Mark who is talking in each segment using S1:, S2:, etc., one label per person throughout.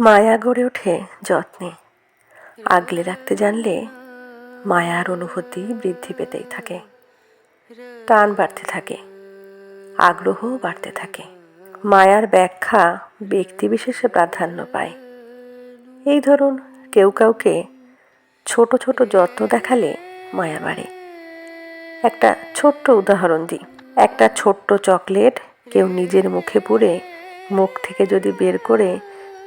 S1: মায়া গড়ে ওঠে যত্নে। আগলে রাখতে জানলে মায়ার অনুভূতি বৃদ্ধি পেতেই থাকে। টান বাড়তে থাকে, আগ্রহও বাড়তে থাকে। মায়ার ব্যাখ্যা ব্যক্তিবিশেষে প্রাধান্য পায়। এই ধরুন, কেউ কাউকে ছোট ছোট যত্ন দেখালে মায়া বাড়ে। একটা ছোট্ট উদাহরণ দিই। একটা ছোট্ট চকলেট কেউ নিজের মুখে পুরে মুখ থেকে যদি বের করে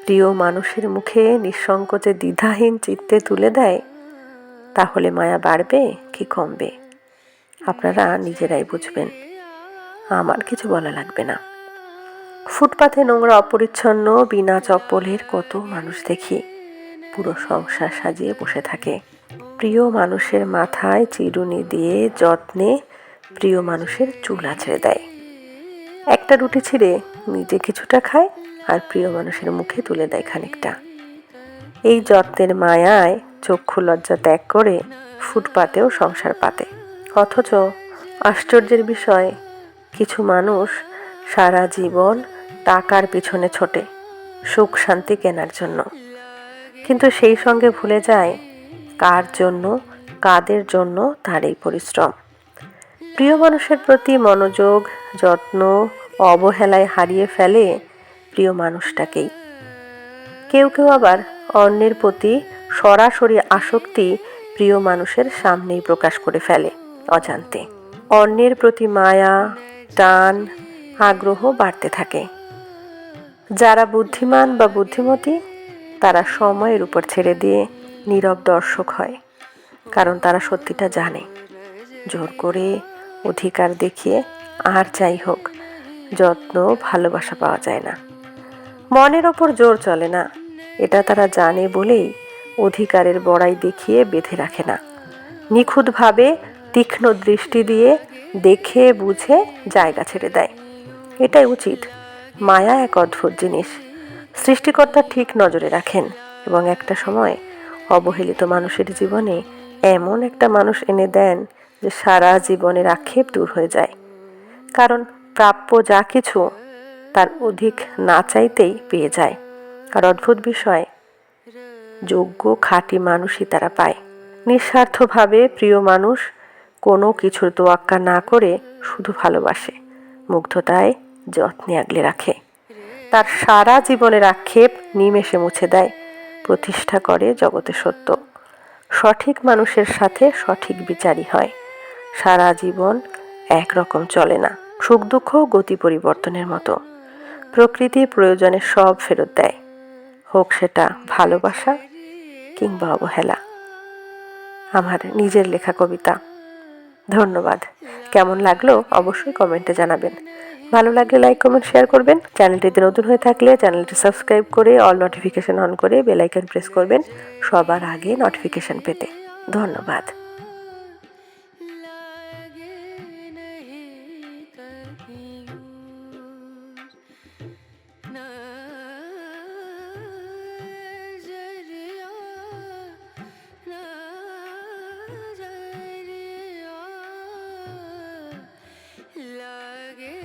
S1: প্রিয় মানুষের মুখে নিঃসংকোচে দ্বিধাহীন চিত্তে তুলে দেয়, তাহলে মায়া বাড়বে কি কমবে? আপনারা নিজেরাই বুঝবেন। আমার কিছু বলা লাগবে না। ফুটপাথে নোংরা অপরিচ্ছন্ন, বিনা চপ্পলের কত মানুষ দেখি, পুরো সংসার সাজিয়ে বসে থাকে। প্রিয় মানুষের মাথায় চিরুনি দিয়ে যত্নে প্রিয় মানুষের চুল আছড়ে দেয়। একটা রুটি ছিঁড়ে নিজে কিছুটা খায় আর প্রিয় মানুষের মুখে তুলে দেয় খানিকটা। এই যত্নের মায়ায় চক্ষু লজ্জা ত্যাগ করে ফুটপাতেও সংসার পাতে। অথচ আশ্চর্যের বিষয়, কিছু মানুষ সারা জীবন টাকার পিছনে ছোটে, সুখ শান্তি কেনার জন্য। কিন্তু সেই সঙ্গে ভুলে যায়, কার জন্য, কাদের জন্য তার এই পরিশ্রম। প্রিয় মানুষের প্রতি মনোযোগ, যত্ন, অবহেলায় হারিয়ে ফেলে প্রিয় মানুষটাকেই। কেউ কেউ আবার অন্যের প্রতি সরাসরি আসক্তি প্রিয় মানুষের সামনেই প্রকাশ করে ফেলে অজান্তে। অন্যের প্রতি মায়া, টান, আগ্রহ বাড়তে থাকে। যারা বুদ্ধিমান বা বুদ্ধিমতী, তারা সময়ের উপর ছেড়ে দিয়ে নীরব দর্শক হয়, কারণ তারা সত্যিটা জানে। জোর করে অধিকার দেখিয়ে আর যাই হোক, যত্ন ভালোবাসা পাওয়া যায় না। মনের ওপর জোর চলে না। এটা তারা জানে বলেই অধিকারের বড়াই দেখিয়ে বেঁধে রাখে না। নিখুঁতভাবে তীক্ষ্ণ দৃষ্টি দিয়ে দেখে বুঝে জায়গা ছেড়ে দেয়। এটাই উচিত। মায়া এক অদ্ভুত জিনিস। সৃষ্টিকর্তা ঠিক নজরে রাখেন এবং একটা সময় অবহেলিত মানুষের জীবনে এমন একটা মানুষ এনে দেন যে সারা জীবনের আক্ষেপ দূর হয়ে যায়। কারণ প্রাপ্য যা কিছু তার অধিক না চাইতেই পেয়ে যায়। আর অদ্ভুত বিষয়, যোগ্য খাঁটি মানুষই তারা পায়। নিঃস্বার্থভাবে প্রিয় মানুষ কোনো কিছুর তোয়াক্কা না করে শুধু ভালোবাসে, মুগ্ধতায় যত্নে আগলে রাখে। তার সারা জীবনের আক্ষেপ নিমেষে মুছে দেয়, প্রতিষ্ঠা করে জগতে সত্য। সঠিক মানুষের সাথে সঠিক বিচারই হয়। সারা জীবন একরকম চলে না সুখ দুঃখ গতি পরিবর্তনের মতো। প্রকৃতি প্রয়োজনে সব ফেরত দেয়। হোক সেটা ভালোবাসা কিংবা অবহেলা। আমার নিজের লেখা কবিতা। ধন্যবাদ। কেমন লাগল অবশ্যই কমেন্টে জানাবেন। ভালো লাগলে লাইক কমেন্ট শেয়ার করবেন। চ্যানেলটিতে নতুন হয়ে থাকলে চ্যানেলটি সাবস্ক্রাইব করে অল নোটিফিকেশান অন করে বেলাইকন প্রেস করবেন সবার আগে নোটিফিকেশান পেতে। ধন্যবাদ। লাগে